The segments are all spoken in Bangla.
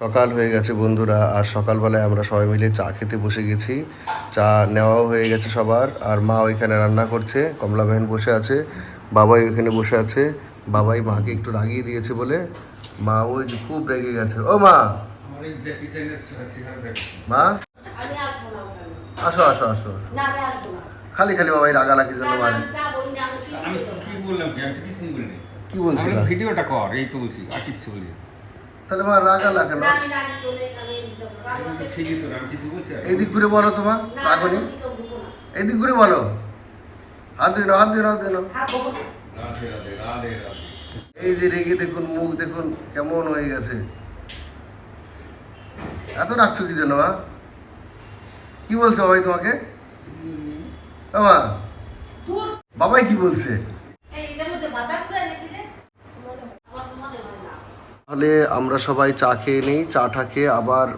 সকাল হয়ে গেছে বন্ধুরা আর সকালবেলায় আমরা সবাই মিলে চা খেতে বসে গেছি চা নেওয়াও হয়ে গেছে সবার আর মা ওইখানে রান্না করছে কমলা বহন বসে আছে বাবাই ওইখানে বসে আছে বাবাই মাকে একটু রাগিয়ে দিয়েছে বলে মা ওই যে খুব রেগে গেছে ও মা মা। আসো আসো আসো আসো খালি খালি বাবাই রাগালাগি না, জন্য না, মারে আমি যাবোই না, আমি কিছু আমি বলব না। কি বললাম কি আমি তো কিছুই বলিনি কি বলছিলা? আমি বললাম, ভিডিওটা কর এই তো বলছি আর কিচ্ছু বলি না। তাহলে মা রাগালা কেন না, এইদিক ঘুরে বলো তোমার না, রাগনি। এইদিক ঘুরে বলো। হাত দিন হাত দিন হাত দিন হ্যাঁ, এই যে রেগে দেখুন মুখ দেখুন কেমন হয়ে গেছে। এত রাখছো কি জন্য মা? কি বলছে বাবাই তোমাকে? বাবা। বাবাই কি বলছে এই, এটার মধ্যে বাজার করে রেখে দে। মনে হয়- আমার তো মনে হয় না। তাহলে আমরা সবাই চা খেয়ে নিই চাটা খেয়ে আবার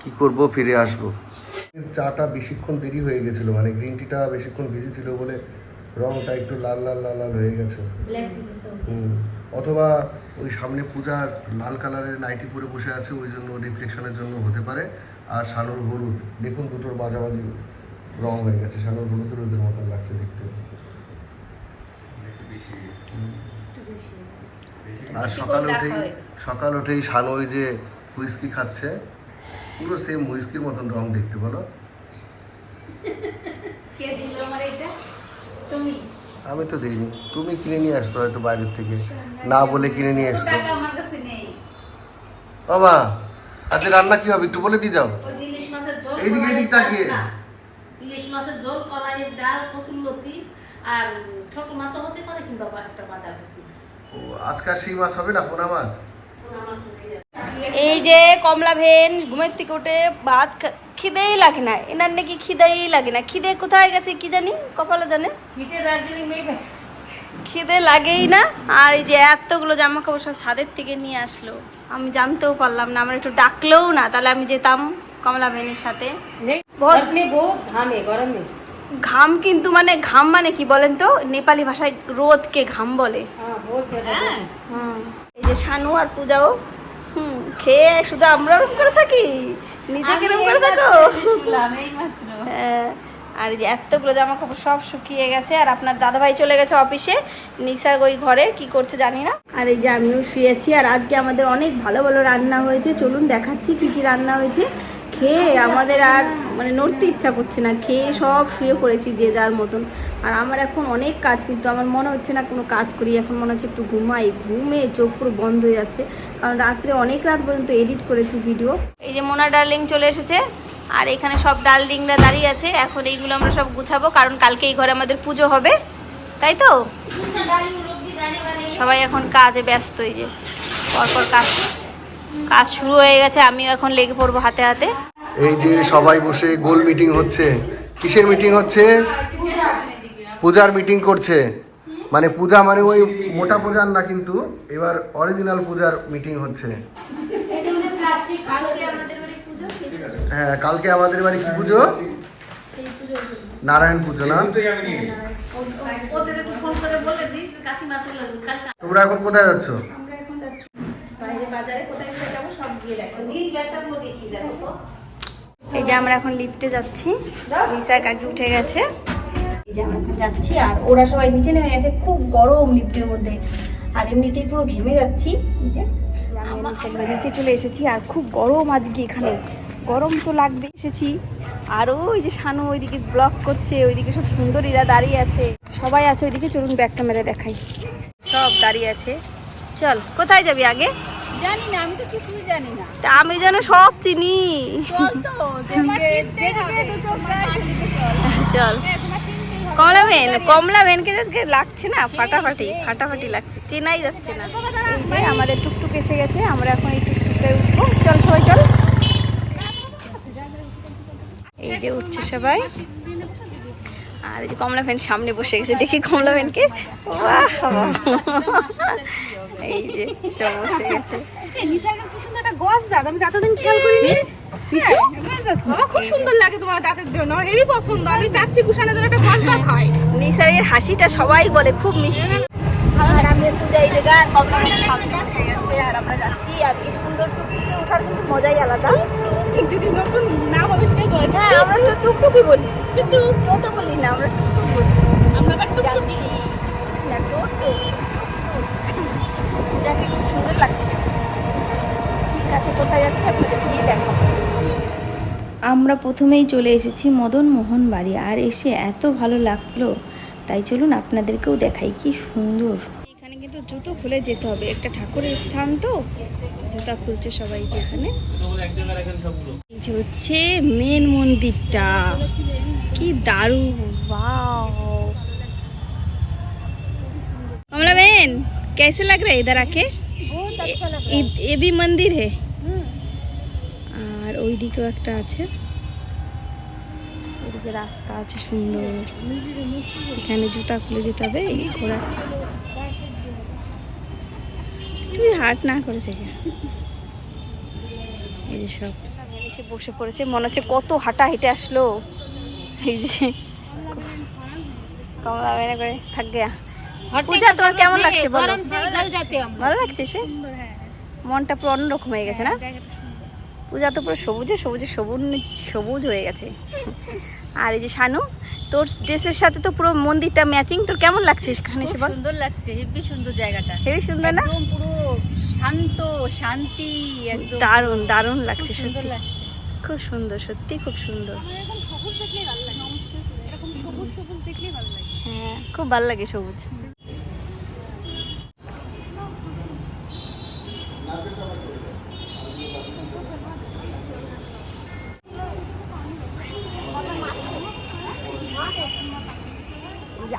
কি করব ফিরে আসব। চাটা বেশিক্ষণ দেরি হয়ে গেছিল মানে গ্রিন টিটা বেশিক্ষণ ভিজেছিল বলে রংটা একটু লাল লাল লাল লাল হয়ে গেছে. হুম, অথবা ওই সামনে পূজার লাল কালারের নাইটি পরে বসে আছে ওই জন্য রিফ্লেকশনের জন্য হতে পারে। আর সানুর হলুদ দেখুন দুটোর মাঝামাঝি রং হয়ে গেছে সানুর হলুদ হলুদের মতন লাগছে দেখতে। একটু বেশি আর সকাল উঠেই সকাল উঠেই শানু ওই যে হুইস্কি খাচ্ছে। পুরো সেম হুইস্কির মতন রং দেখতে বলো। আমি তো দিইনি। তুমি কিনে নিয়ে আসছো হয়তো বাইরের থেকে। না বলে কিনে নিয়ে এসছো বাবা আজ রান্না কি হবে? একটু বলে দিয়ে যাও। এইদিকে, এইদিক তাকিয়ে। ইলিশ মাছের ঝোল কলাইয়ের ডাল কচুরলতি আর ছোট মাছও হতে পারে কিংবা একটা বাজার এই যে কমলা ভেন ঘুমের থেকে উঠে ভাত খিদেই লাগে না। এনার নাকি খিদেই লাগে না। খিদে কোথায় গেছে কি জানি? কপালে জানে? খিদে লাগেই না। আর এই যে এতগুলো জামা কাপড় সব ছাদের থেকে নিয়ে আসলো। আমি জানতেও পারলাম না আমার একটু ডাকলেও না। তাহলে আমি যেতাম কমলা ভেনের সাথে। বহুত গরমে ঘাম কিন্তু মানে ঘাম মানে কি বলেন তো? নেপালি ভাষায় রোদকে ঘাম বলে। এই যে সানু আর পূজাও হুম খেয়ে শুধু আমরা ওরকম করে থাকি? নিজে কিরম করে থাকো? হ্যাঁ। আর যে এতগুলো জামা কাপড় সব শুকিয়ে গেছে আর আপনার দাদাভাই চলে গেছে অফিসে। নিসার ওই ঘরে কি করছে জানি না। আর এই যে আমিও শুয়েছি আর আজকে আমাদের অনেক ভালো ভালো রান্না হয়েছে। চলুন দেখাচ্ছি কি কি রান্না হয়েছে। খেয়ে আমাদের আর মানে নড়তে ইচ্ছা করছে না, খেয়ে সব শুয়ে পড়েছি যে যার মতন। আর আমার এখন অনেক কাজ, কিন্তু আমার মনে হচ্ছে না কোনো কাজ করি। এখন মনে হচ্ছে একটু ঘুমাই। ঘুমে চোখ পুরো বন্ধ হয়ে যাচ্ছে। কারণ রাত্রে অনেক রাত পর্যন্ত এডিট করেছি ভিডিও। এই যে মোনা ডার্লিং চলে এসেছে। আর এখানে সব ডার্লিংরা দাঁড়িয়ে আছে। এখন এইগুলো আমরা সব গুছাবো, কারণ কালকে এই ঘরে আমাদের পুজো হবে। তাই তো? সবাই এখন কাজে ব্যস্ত, এই যে পরপর কাজ। কাজ শুরু হয়ে গেছে আমি এখন লেগে পড়ব হাতে হাতে। এই যে সবাই বসে গোল মিটিং হচ্ছে কিসের মিটিং হচ্ছে? পূজার মিটিং করছে। মানে পূজা মানে ওই মোটা পূজার না কিন্তু এবার অরিজিনাল পূজার মিটিং হচ্ছে। হ্যাঁ কালকে আমাদের বাড়ি কি পুজো? নারায়ণ পুজো না? তোমরা এখন কোথায় যাচ্ছ? আমরা এখন যাচ্ছি বাইরে বাজারে কোথায় এই যে আমরা এখন লিফটে যাচ্ছি। লিসা কাকি উঠে গেছে। এই যে আমরা এখন যাচ্ছি আর ওরা সবাই নিচে নেমে গেছে খুব গরম লিফটের মধ্যে। আর এমনিতেই পুরো ঘেমে যাচ্ছি। নিচে চলে এসেছি আর খুব গরম আজকে এখানে। গরম তো লাগবে এসেছি। আর ওই যে শানু ওইদিকে ব্লক করছে ওইদিকে সব সুন্দরীরা দাঁড়িয়ে আছে। সবাই আছে ওইদিকে চলুন ব্যাক ক্যামেরা দেখাই। সব দাঁড়িয়ে আছে। চল কোথায় যাবি আগে? জানি না আমি তো কিছুই জানি না তা আমি যেন সব চিনি। চল কমলা ভেন কমলা ভেনকে আজকে লাগছে না? ফাটাফাটি ফাটাফাটি লাগছে। চেনাই যাচ্ছে না। এই আমাদের টুকটুক এসে গেছে আমরা এখন এই টুকটুকে উঠবো। চল সবাই চল। এই যে উঠছে সবাই। আর এই যে কমলা ভ্যান সামনে বসে গেছে দেখি কমলা ভ্যানকে বাহ বাহ। এই যে সব বসে গেছে। নিসার্গের কি সুন্দর একটা দাঁত আমি খেয়াল করিনি। বাবা খুব সুন্দর লাগে তোমার দাঁতের জন্য হেভি পছন্দ আমি চাচ্ছি কুশানের জন্য একটা গজ দাঁত হয় নিসারের হাসিটা সবাই বলে খুব মিষ্টি। আর আমি একটু যাই জায়গা কমলা ভ্যানের সামনে বসে গেছে আর আমরা যাচ্ছি আজকে সুন্দর টুকটুকে ওঠার কিন্তু মজাই আলাদা। দিদি নতুন নাম আবিষ্কার করেছে হ্যাঁ আমরা তো টুকটুকি বলি। টুকটুক। বলি না আমরা টুকটুক বলি। আমরা আবার টুকটুক যাচ্ছি না টোটো জায়গাটাকে খুব সুন্দর লাগছে। ঠিক আছে কোথায় যাচ্ছে আপনাদের গিয়ে দেখো আমরা প্রথমেই চলে এসেছি মদন মোহন বাড়ি আর এসে এত ভালো লাগল। তাই চলুন আপনাদেরকেও দেখাই কি সুন্দর। এখানে কিন্তু জুতো খুলে যেতে হবে একটা ঠাকুরের স্থান তো। জুতা খুলছে সবাই যেখানে হচ্ছে মেন মন্দিরটা। কি দারুণ বাহ কমলা বেন कैसे लग रहा है इधर आके ये ये भी मंदिर है আর ওই দিকেও একটা আছে ওদিকে রাস্তা আছে সুন্দর এখানে জুতা খুলে যেতে হবে এই ঘোড়া তুই হাট না করেছে কে এই যে সব এসে বসে পড়েছে মনে হচ্ছে কত হাঁটা হেঁটে আসলো এই যে কমলা বেনে করে থাক গেয়া পূজা তোমার কেমন লাগছে বলো? ভালো লাগছে সে? মনটা পুরো অন্যরকম হয়ে গেছে না? পূজা তো পুরো সবুজে সবুজে সবুজ সবুজ হয়ে গেছে। আর এই যে শানু তোর ড্রেসের সাথে তো পুরো মন্দিরটা ম্যাচিং তোর কেমন লাগছে এখানে এসে বল? সুন্দর লাগছে হেবি সুন্দর জায়গাটা। হেবি সুন্দর না? একদম পুরো শান্ত শান্তি একদম দারুণ দারুণ লাগছে সুন্দর লাগছে। খুব সুন্দর সত্যি খুব সুন্দর। এরকম সবুজ দেখলেই ভালো লাগে। এরকম সবুজ সবুজ দেখলেই ভালো লাগে। হ্যাঁ খুব ভালো লাগে সবুজ।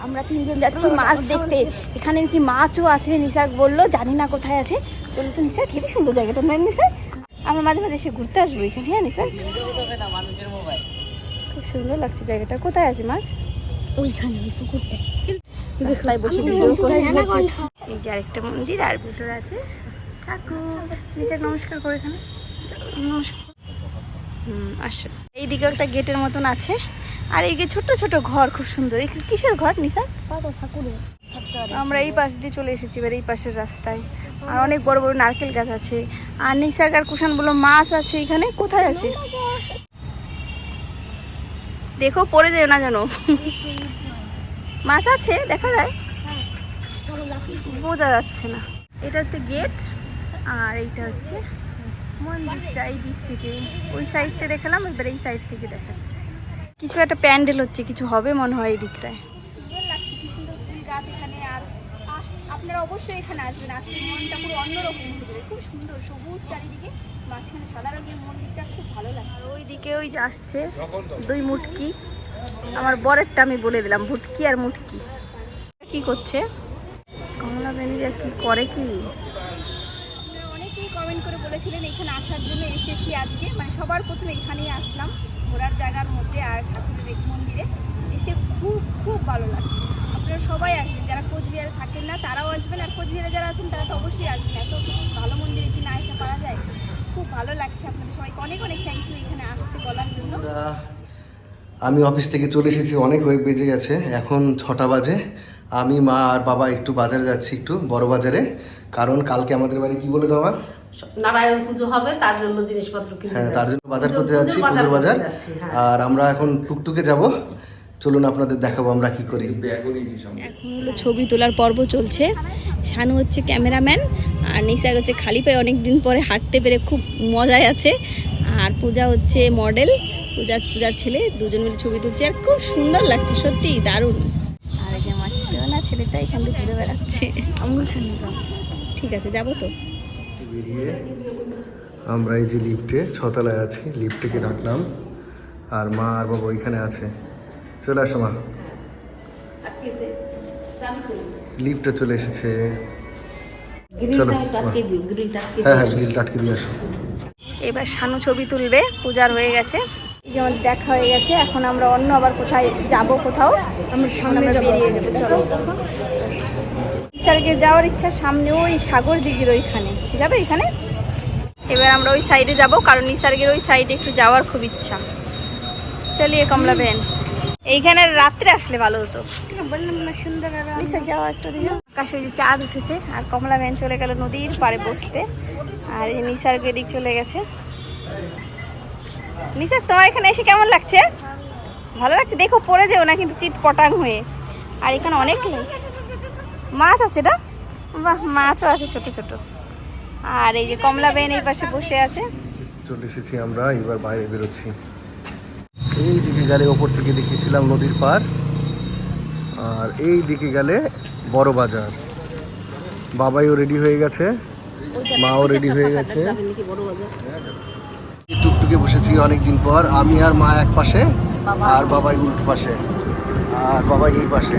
আমরা তিনজন যাচ্ছি মাছ দেখতে। এখানে কি মাছও আছে? নিসাক বলল জানি না কোথায় আছে। চলো তো নিসাক হেবি সুন্দর জায়গাটা নয় নিসাক আমরা মাঝে মাঝে এসে ঘুরতে আসব এখানে হ্যাঁ নিসাক খুব সুন্দর লাগছে জায়গাটা। কোথায় আছে মাছ? এই যে আরেকটা মন্দির আর ভিতরে আছে ঠাকুর। নিসাক নমস্কার করে এখানে। নমস্কার। হুম আসো। এইদিকে একটা গেটের মতন আছে। আর এইদিকে ছোট ছোট ঘর খুব সুন্দর। এই কিসের ঘর নিসা আমরা এই পাশ দিয়ে চলে এসেছি এবার এই পাশের রাস্তায়। আর অনেক বড় বড় নারকেল গাছ আছে। আর নিসাক আর বলল মাছ আছে এখানে। কোথায় আছে? দেখো, পড়ে যায় না যেন। মাছ আছে, দেখা যায়। বোঝা যাচ্ছে না। এটা হচ্ছে গেট, আর এইটা হচ্ছে মন্দিরটা এই দিক থেকে। ওই সাইডটা দেখালাম, এবার এই সাইড থেকে দেখাচ্ছে। কিছু একটা প্যান্ডেল হচ্ছে, কিছু হবে মনে হয় এই দিকটায় সুন্দর লাগছে কি সুন্দর ফুল গাছ এখানে আর আপনারা অবশ্যই এখানে আসবেন। আসলে মনটা পুরো অন্যরকম হয়ে যাবে। খুব সুন্দর সবুজ চারিদিকে। মাঝখানে সাদা রঙের মন্দিরটা খুব ভালো লাগছে। আর ওইদিকে ওই যে আসছে দুই মুটকি। আমার বরেরটা আমি বলে দিলাম ভুটকি আর মুটকি। কি করছে? কমলা বেনিরা কি করে কি? আপনারা অনেকেই কমেন্ট করে বলেছিলেন এখানে আসার জন্য এসেছি আজকে। মানে সবার প্রথমে এখানেই আসলাম ঘোরার জায়গার মধ্যে আর ঠাকুরের মন্দিরে। এসে খুব খুব ভালো লাগছে। আপনারা সবাই আসবেন যারা কোচবিহারে থাকেন না তারাও আসবেন আর কোচবিহারে যারা আছেন তারা তো অবশ্যই আসবেন। এত ভালো মন্দিরে কি না এসে পাওয়া যায়। খুব ভালো লাগছে আপনাদের সবাইকে। অনেক অনেক থ্যাংক ইউ এখানে আসতে বলার জন্য। আমি অফিস থেকে চলে এসেছি অনেক হয়ে বেজে গেছে। এখন ছটা বাজে। আমি মা আর বাবা একটু বাজারে যাচ্ছি একটু বড় বাজারে। কারণ কালকে আমাদের বাড়ি কি বলে দেওয়া নারায়ণ পুজো হবে তার জন্য জিনিসপত্র হ্যাঁ তার জন্য বাজার করতে যাচ্ছি পুজোর বাজার হ্যাঁ। আর আমরা এখন টুকটুকে যাব। চলুন আপনাদের দেখাবো আমরা কি করি। এখন হলো ছবি তোলার পর্ব চলছে। শানু হচ্ছে ক্যামেরাম্যান আর নিশাক হচ্ছে খালি পায়ে। অনেক দিন পরে হাঁটতে পেরে খুব মজায় আছে। আর পূজা হচ্ছে মডেল পূজা পূজার ছেলে। দুজন মিলে ছবি তুলছে আর খুব সুন্দর লাগছে সত্যি দারুণ। আর এই যে আমার না ছেলেটা এখান থেকে ঘুরে বেড়াচ্ছে। যাও। ঠিক আছে যাব তো। আমরা এই যে লিফটে ছতলায় আছি। লিফটকে ডাকলাম। আর মা আর বাবা ওইখানে আছে। চলে আসো মা লিফটে চলে এসেছে। চলো গ্রিলটা আটকে গ্রিলটা আটকে হ্যাঁ হ্যাঁ দিয়ে আসো। এবার শানু ছবি তুলবে পূজার হয়ে গেছে। যেমন দেখা হয়ে গেছে এখন আমরা অন্য আবার কোথায় যাব কোথাও আমরা সামনে বেরিয়ে যাব চলো। স্যারকে যাওয়ার ইচ্ছা সামনে ওই সাগর দিঘির ওইখানে। যাবে এখানে? এবার আমরা ওই সাইডে যাব কারণ নিসার্গের ওই সাইডে একটু যাওয়ার খুব ইচ্ছা। চলিয়ে কমলা বেন। এইখানে রাত্রে আসলে ভালো হতো। বললাম না সুন্দর যাওয়া একটা আকাশে যে চাঁদ উঠেছে আর কমলা বেন চলে গেল নদীর পাড়ে বসতে আর এই নিসার্গ এদিক চলে গেছে। নিসার তোমার এখানে এসে কেমন লাগছে? ভালো লাগছে? দেখো পড়ে যেও না কিন্তু চিত পটাং হয়ে। আর এখানে অনেক মাছ আছে না? বাহ মাছও আছে ছোট ছোট। আর এই যে কমলা বেন এই পাশে বসে আছে। চলে এসেছি আমরা এবার বাইরে বেরোচ্ছি। এই দিকে গেলে ওপর থেকে দেখেছিলাম নদীর পার আর এই দিকে গেলে বড় বাজার। বাবাইও রেডি হয়ে গেছে, মাও রেডি হয়ে গেছে। টুকটুকে বসেছি অনেক দিন পর, আমি আর মা এক পাশে, আর বাবাই উল্টো পাশে, আর বাবাই এই পাশে।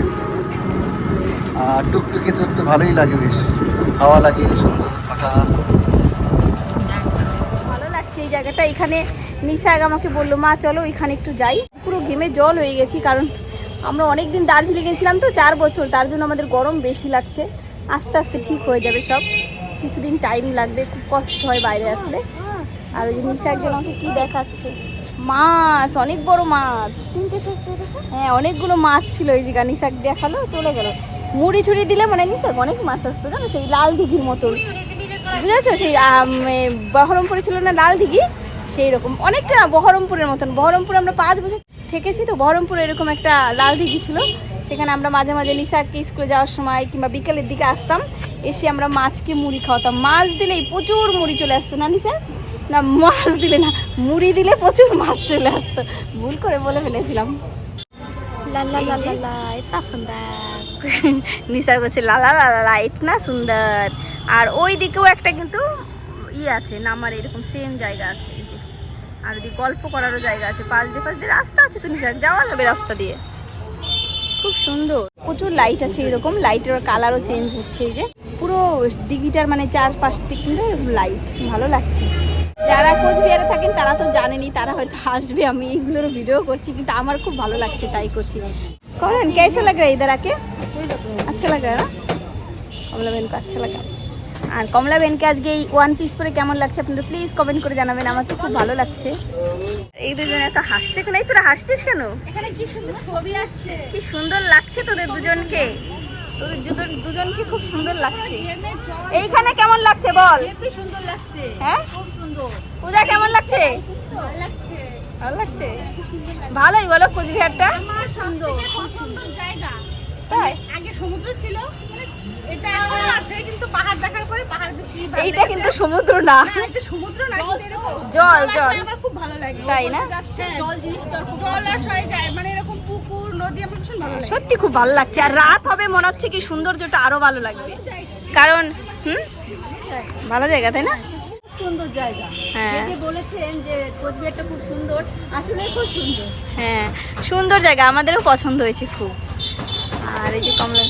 আর টুকটুকে চড়তে ভালোই লাগে বেশ, হাওয়া লাগে সুন্দর ফাঁকা। ভালো লাগছে এই জায়গাটা, এখানে নিসাগ আমাকে বলল মা চলো ওইখানে একটু যাই। পুরো ঘেমে জল হয়ে গেছি কারণ আমরা অনেক দিন দার্জিলিং গেছিলাম তো চার বছর। তার জন্য আমাদের গরম বেশি লাগছে। আস্তে আস্তে ঠিক হয়ে যাবে সব। কিছুদিন টাইম লাগবে খুব কষ্ট হয় বাইরে আসলে। আর ওই যে একজন আমাকে কী দেখাচ্ছে? মাছ অনেক বড় মাছ। হ্যাঁ অনেকগুলো মাছ ছিল এই যে নিসাগ দেখাল চলে গেল। মুড়ি ঠুড়ি দিলে মানে নিসাগ অনেক মাছ আসতো জানো? সেই লাল দিঘির মতন। বুঝেছ? সেই বহরমপুরে ছিল না লাল দিঘি? সেই রকম। অনেকটা না বহরমপুরের মতন। বহরমপুরে আমরা পাঁচ বছর থেকেছি তো বহরমপুরে এরকম একটা লাল দিঘি ছিল। সেখানে আমরা মাঝে মাঝে নিশাকে স্কুলে যাওয়ার সময় কিংবা বিকেলের দিকে আসতাম। এসে আমরা মাছকে মুড়ি খাওয়াতাম। মাছ দিলেই প্রচুর মুড়ি চলে আসতো না নিশা না মাছ দিলে না মুড়ি দিলে প্রচুর মাছ চলে আসতো। ভুল করে বলে ফেলেছিলাম। নিসার বলছে লা লা লা লা লা ইতনা সুন্দর। আর ওই দিকেও একটা কিন্তু ই আছে নামার এরকম সেম জায়গা আছে। আর ওদিকে গল্প করারও জায়গা আছে পাশ দিয়ে পাশ দিয়ে রাস্তা আছে তো নিসার যাওয়া যাবে রাস্তা দিয়ে খুব সুন্দর প্রচুর লাইট আছে এরকম লাইটের কালারও চেঞ্জ হচ্ছে এই যে পুরো দিঘিটার মানে চারপাশ দিক কিন্তু লাইট ভালো লাগছে যারা কোচবিহারে থাকেন তারা তো জানেনি তারা হয়তো আসবে আমি এইগুলোর ভিডিও করছি কিন্তু আমার খুব ভালো লাগছে তাই করছি করেন कैसा लग रहा है इधर आके अच्छा लग रहा है ना কমলা বেনকে আচ্ছা লাগা আর কমলা বেনকে আজকে এই ওয়ান পিস পরে কেমন লাগছে আপনারা প্লিজ কমেন্ট করে জানাবেন আমার তো খুব ভালো লাগছে। এই দুজনে এত হাসছে কেন? এই তোরা হাসছিস কেন? এখানে কি সুন্দর ছবি আসছে। কি সুন্দর লাগছে তোদের দুজনকে। তোদের দুজন- দুজনকে খুব সুন্দর লাগছে। এইখানে কেমন লাগছে বল? সুন্দর লাগছে। হ্যাঁ? খুব সুন্দর। পূজা কেমন লাগছে? ভালো লাগছে। ভালো লাগছে? ভালোই বলো কুচবিহারটা। আমার সুন্দর সুন্দর জায়গা। তাই? আগে সমুদ্র ছিল এটা এখনও আছে কিন্তু পাহাড় দেখার পরে পাহাড় বেশি এইটা কিন্তু সমুদ্র না। এটা সমুদ্র না জল, জল জল। আমার খুব ভালো লাগে। তাই না? জল জিনিসটা জল আসায় যায় মানে এরকম পুকুর নদী আমার ভীষণ ভালো লাগে। সত্যি খুব ভালো লাগছে। আর রাত হবে মনে হচ্ছে কি সৌন্দর্যটা আরও ভালো লাগবে। কারণ হুম? ভালো জায়গা তাই না? সুন্দর জায়গা। হ্যাঁ। যে বলেছেন যে কোচবিহারটা খুব সুন্দর আসলে খুব সুন্দর। হ্যাঁ সুন্দর জায়গা আমাদেরও পছন্দ হয়েছে খুব। আর এই যে কমলা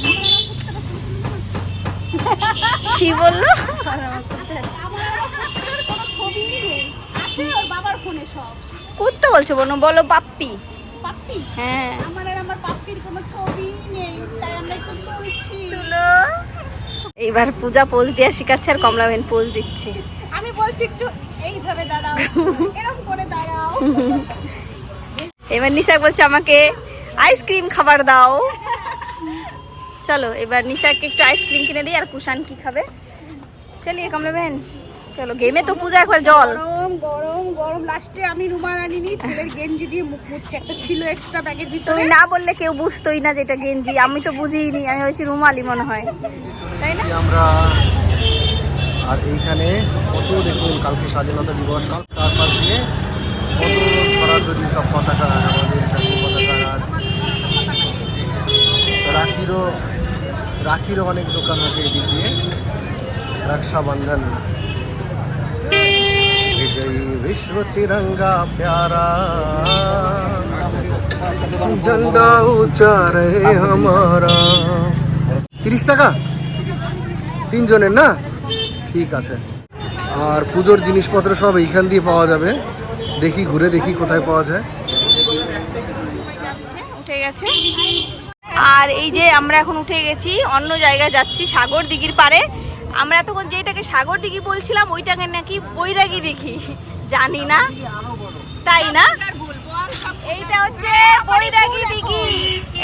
কি বলল? কুত্তো বলছো বোনো বলো পাপ্পি। পাপ্পি হ্যাঁ এইবার পূজা পোজ দেওয়া শিখাচ্ছে আর কমলা বেন পোজ দিচ্ছে। আমি বলছি একটু এইভাবে দাঁড়াও এরকম করে দাঁড়াও এবার নিশাক বলছে আমাকে আইসক্রিম খাবার দাও। চলো এবার নিশাকে একটু আইসক্রিম কিনে দিই আর কুষাণ কি খাবে? চলিয়ে কমলা বেন। চলো গেমে তো পূজা একবার জল। গরম গরম গরম। লাস্টে আমি রুমাল আনিনি ছেলের গেঞ্জি দিয়ে মুখ মুছছে। একটা ছিল এক্সট্রা ব্যাগের ভিতরে। তুমি না বললে কেউ বুঝতোই না যে এটা গেঞ্জি আমি তো বুঝিনি আমি হয়েছি রুমালি মনে হয়। তাই না? আমরা আর এইখানে কত দেখুন কালকে স্বাধীনতা দিবস তার পাশ দিয়ে কত সরাসরি সব পতাকা আমাদের জাতীয় পতাকা আর রাখিরও রাখিরও অনেক দোকান আছে এদিক দিয়ে রক্ষাবন্ধন विजयी विश्व तिरंगा प्यारा झंडा ऊंचा रहे हमारा তিরিশ টাকা তিনজনের না ঠিক আছে আর পুজোর জিনিসপত্র সব এইখান দিয়ে পাওয়া যাবে দেখি ঘুরে দেখি কোথায় পাওয়া যায় যাচ্ছে, উঠে গেছে আর এই যে আমরা এখন উঠে গেছি, অন্য জায়গায় যাচ্ছি, সাগর দিঘির পারে আমরা তখন যেটাকে সাগর দিঘি বলছিলাম, ওইটাকে নাকি বৈরাগী দিঘি। জানি না। তাই না? এইটা হচ্ছে বৈরাগী দিঘি।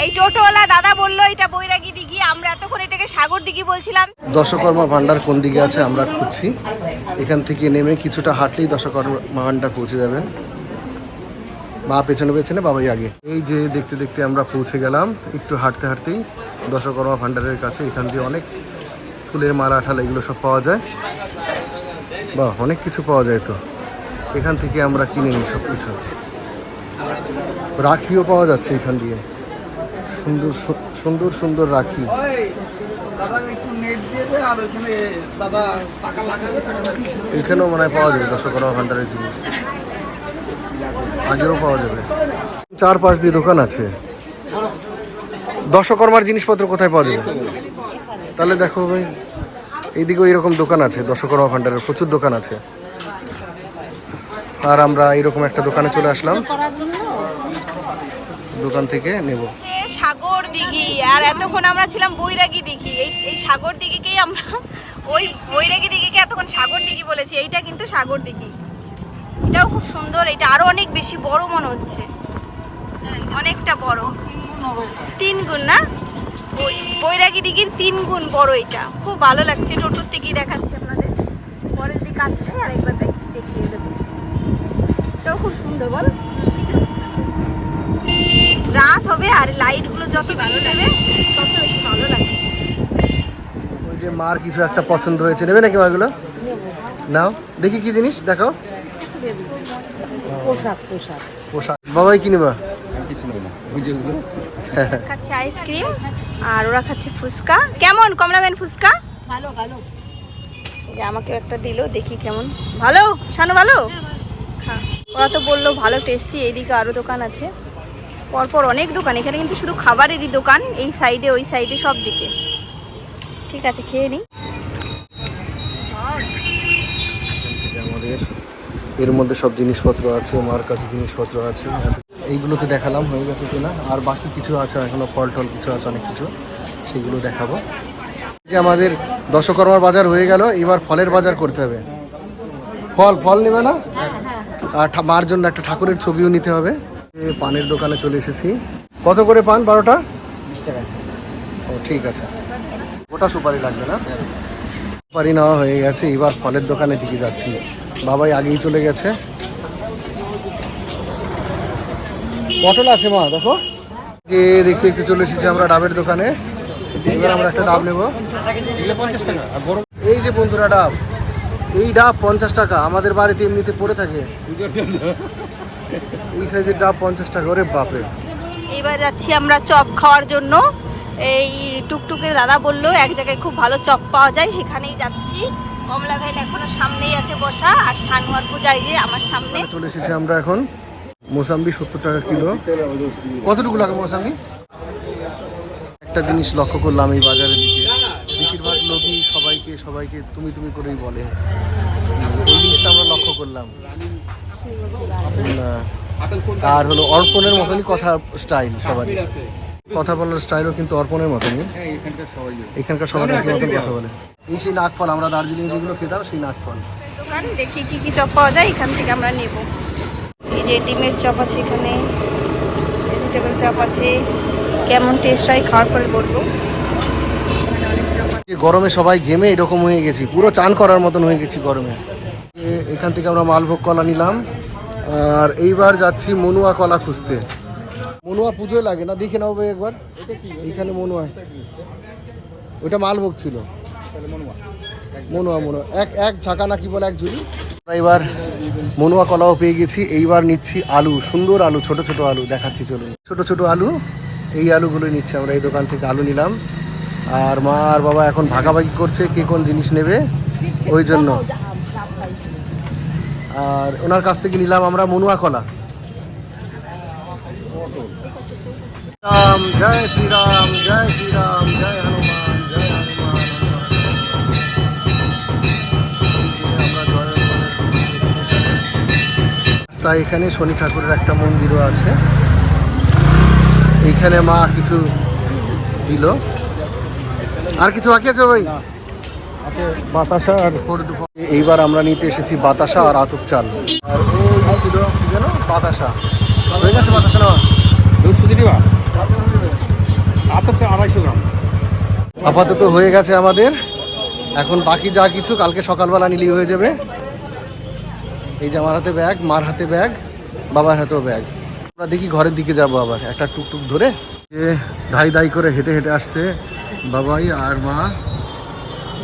এই টোটোওয়ালা দাদা বলল, এটা বৈরাগী দিঘি। আমরা এতক্ষণ এটাকে সাগর দিঘি বলছিলাম। দশকর্মা ভান্ডার কোন দিকে আছে আমরা খুঁজছি। এখান থেকে নেমে কিছুটা হাঁটলেই দশকর্মা ভান্ডার পৌঁছে যাবেন। মা পেছনে পেছনে, বাবাই আগে। এই যে দেখতে দেখতে আমরা পৌঁছে গেলাম, একটু হাঁটতে হাঁটতেই দশকর্মা ভান্ডারের কাছে, এখান দিয়ে অনেক ফুলের মালা, ঠালা, এগুলো সব পাওয়া যায়। বা, অনেক কিছু পাওয়া যায় তো। এখান থেকে আমরা কিনে নিই সব কিছু। রাখিও পাওয়া যাচ্ছে এখান দিয়ে। সুন্দর সুন্দর সুন্দর রাখি। এখানেও মনে হয় পাওয়া যাবে দশকর্মা ভান্ডারের জিনিস। আগেও পাওয়া যাবে। চার পাঁচ দিয়ে দোকান আছে। দশকর্মার জিনিসপত্র কোথায় পাওয়া যাবে? তাহলে দেখো ভাই, এইদিকেও এরকম দোকান আছে, দশকর্মা ভান্ডারের প্রচুর দোকান আছে। আর আমরা এরকম একটা দোকানে চলে আসলাম। দোকান থেকে নেব। সাগর দিঘি, আর এতক্ষণ আমরা ছিলাম বৈরাগী দিঘি। এই সাগর দিঘিকেই আমরা ওই বৈরাগী দিঘিকে এতক্ষণ সাগর দিঘি বলেছি, এইটা কিন্তু সাগর দিঘি। এটাও খুব সুন্দর এটা আরও অনেক বেশি বড় মনে হচ্ছে। অনেকটা বড়। তিন গুণ না? বৈ- বৈরাগী দিঘির তিন গুণ বড় এটা। খুব ভালো লাগছে টোটোর থেকেই দেখাচ্ছে আপনাদের। পরের দিকে আসলে আরেকবার দেখ- দেখিয়ে দেবো। এটাও খুব সুন্দর বল। রাত হবে আর লাইটগুলো যত বেশি দেবে তত বেশি ভালো লাগে ওই যে মার কিছু একটা পছন্দ হয়েছে। নেবে নাকি মাগুলো? নাও দেখি কি জিনিস দেখাও। পোশাক পোশাক। পোশাক। বাবাই কি নেবা? খাচ্ছে আইসক্রিম আর ওরা খাচ্ছে ফুচকা। কেমন কমলাবেন ফুচকা? ভালো ভালো। যে আমাকে একটা দিলো দেখি কেমন। ভালো? শানু ভালো? খা। ওরা তো বলল ভালো টেস্টি এইদিকে আরও দোকান আছে। পরপর অনেক দোকান এখানে কিন্তু শুধু খাবারেরই দোকান এই সাইডে ওই সাইডে সব দিকে। ঠিক আছে খেয়ে নিই এর মধ্যে সব জিনিসপত্র আছে মার কাছে জিনিসপত্র আছে। এইগুলো তো দেখালাম হয়ে গেছে কিনা? আর বাকি কিছু আছে এখনও ফল টল কিছু আছে অনেক কিছু। সেগুলো দেখাবো। যে আমাদের দশকর্মার বাজার হয়ে গেল এবার ফলের বাজার করতে হবে। ফল ফল নেবে না? আর মার জন্য একটা ঠাকুরের ছবিও নিতে হবে। পানের দোকানে চলে এসেছি। কত করে পান বারোটা? ও ঠিক আছে। ওটা সুপারি লাগবে না? সুপারি নেওয়া হয়ে গেছে এবার ফলের দোকানের দিকে যাচ্ছি। বাবাই আগেই চলে গেছে। পটল আছে মা, দেখো। যে দেখতে দেখতে চলে এসেছি আমরা ডাবের দোকানে। এবার আমরা একটা ডাব নেব। এই যে বন্ধুরা ডাব, এই ডাব পঞ্চাশ টাকা, আমাদের বাড়িতে এমনিতে পড়ে থাকে। এই সাইজের ডাব পঞ্চাশ টাকা, ওরে বাপরে। এবার যাচ্ছি আমরা চপ খাওয়ার জন্য। এই টুকটুকে দাদা বলল, এক জায়গায় খুব ভালো চপ পাওয়া যায়, সেখানেই যাচ্ছি। কমলা ভাইন এখনও সামনেই আছে বসা, আর সানোয়ার পূজা এই আমার সামনে। চলে এসেছি আমরা এখন মোসাম্বি সত্তর টাকা কিলো। কতটুকু লাগে মোসাম্বি? একটা জিনিস লক্ষ্য করলাম এই বাজারের দিকে। বেশিরভাগ লোকই সবাইকে সবাইকে তুমি তুমি করেই বলে। এই জিনিসটা আমরা লক্ষ্য করলাম। আর হলো অর্পণের মতনই কথা স্টাইল সবারই। কথা বলার স্টাইলও কিন্তু অর্পণের মতনই। এখানকার সবার একই মতন কথা বলে। এই সেই নাগফল আমরা দার্জিলিং যেগুলো খেতাম সেই নাগফল। দোকান দেখি কি কি চপ পাওয়া যায় এখান থেকে আমরা নেব। এই যে ডিমের চপ আছে এখানে ভেজিটেবল চপ আছে। কেমন টেস্ট হয় খাওয়ার পরে বলব। গরমে সবাই ঘেমে এরকম হয়ে গেছি। পুরো চান করার মতন হয়ে গেছি গরমে। এখান থেকে আমরা মালভোগ কলা নিলাম। আর এইবার যাচ্ছি মনুয়া কলা খুঁজতে। মনুয়া পুজোয় লাগে না, দেখে নাও ভাই একবার। এইখানে মনুয়া। ওইটা মালভোগ ছিল। মনুয়া মনুয়া। এক এক ঝাঁকা নাকি বলে, এক আমরা এবার মনুয়া কলাও পেয়ে গেছি। এইবার নিচ্ছি আলু, সুন্দর আলু, ছোট ছোট আলু। দেখাচ্ছি, চলুন। ছোট ছোট আলু। এই আলুগুলো নিচ্ছি আমরা, এই দোকান থেকে আলু নিলাম। আর মা আর বাবা এখন ভাগাভাগি করছে কে কোন জিনিস নেবে, ওই জন্য। আর ওনার কাছ থেকে নিলাম আমরা মনুয়া কলা। রাম জয় শ্রীরাম জয় শ্রীরাম জয় হনুমান জয় হনুমান তাই এখানে শনি ঠাকুরের একটা মন্দিরও আছে। এইখানে মা কিছু দিল। আর কিছু বাকি আছে ভাই? বাতাসা আর এইবার আমরা নিতে এসেছি বাতাসা আর আতপ চাল। আর ওই ছিল কি যেন? বাতাসা। হয়ে গেছে বাতাসা দুশো দিবা আড়াইশো গ্রাম। আপাতত হয়ে গেছে আমাদের। এখন বাকি যা কিছু কালকে সকালবেলা নিলেই হয়ে যাবে। এই যে আমার হাতে ব্যাগ মার হাতে ব্যাগ বাবার হাতেও ব্যাগ। আমরা দেখি ঘরের দিকে যাব আবার একটা টুকটুক ধরে। যে ধাই ধাই করে হেঁটে হেঁটে আসছে বাবাই আর মা।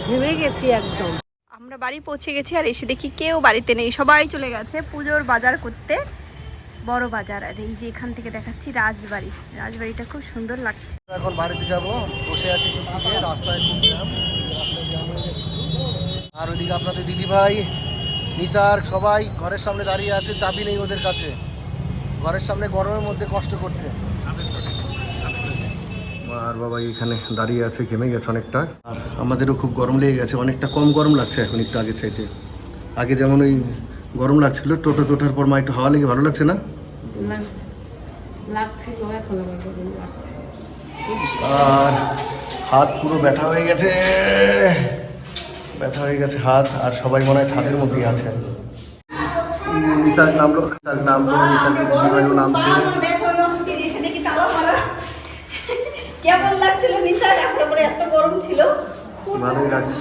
ঘেমে গেছি একদম। আমরা বাড়ি পৌঁছে গেছি আর এসে দেখি কেউ বাড়িতে নেই। সবাই চলে গেছে পুজোর বাজার করতে। বড় বাজার আর এই যে এখান থেকে দেখাচ্ছি রাজবাড়ি। রাজবাড়িটা খুব সুন্দর লাগছে। এখন বাড়িতে যাব বসে আছি রাস্তায় খুব জ্যাম রাস্তায় জ্যাম হয়ে গেছে। আর ওইদিকে আপনাদের দিদি ভাই নিসার সবাই ঘরের সামনে দাঁড়িয়ে আছে চাবি নেই ওদের কাছে। ঘরের সামনে গরমের মধ্যে কষ্ট করছে। আর বাবা এখানে দাঁড়িয়ে আছে ঘেমে গেছে অনেকটা। আর আমাদেরও খুব গরম লেগে গেছে অনেকটা কম গরম লাগছে এখন একটু আগে চাইতে। আগে যেমন ওই গরম লাগছিল টোটো টোটার পর মা একটু হাওয়া লেগে ভালো লাগছে না? লাগছিল এখন আমার গরম লাগছে। আর হাত পুরো ব্যথা হয়ে গেছে। ব্যথা হয়ে গেছে হাত আর সবাই মনে হয় ছাদের মধ্যেই আছে। নিসার নামলো নিসার নামলো নিসারকে দিদিভাইও নামছে কেমন লাগছিল নিশা এখন এত গরম ছিল। ভালোই লাগছে।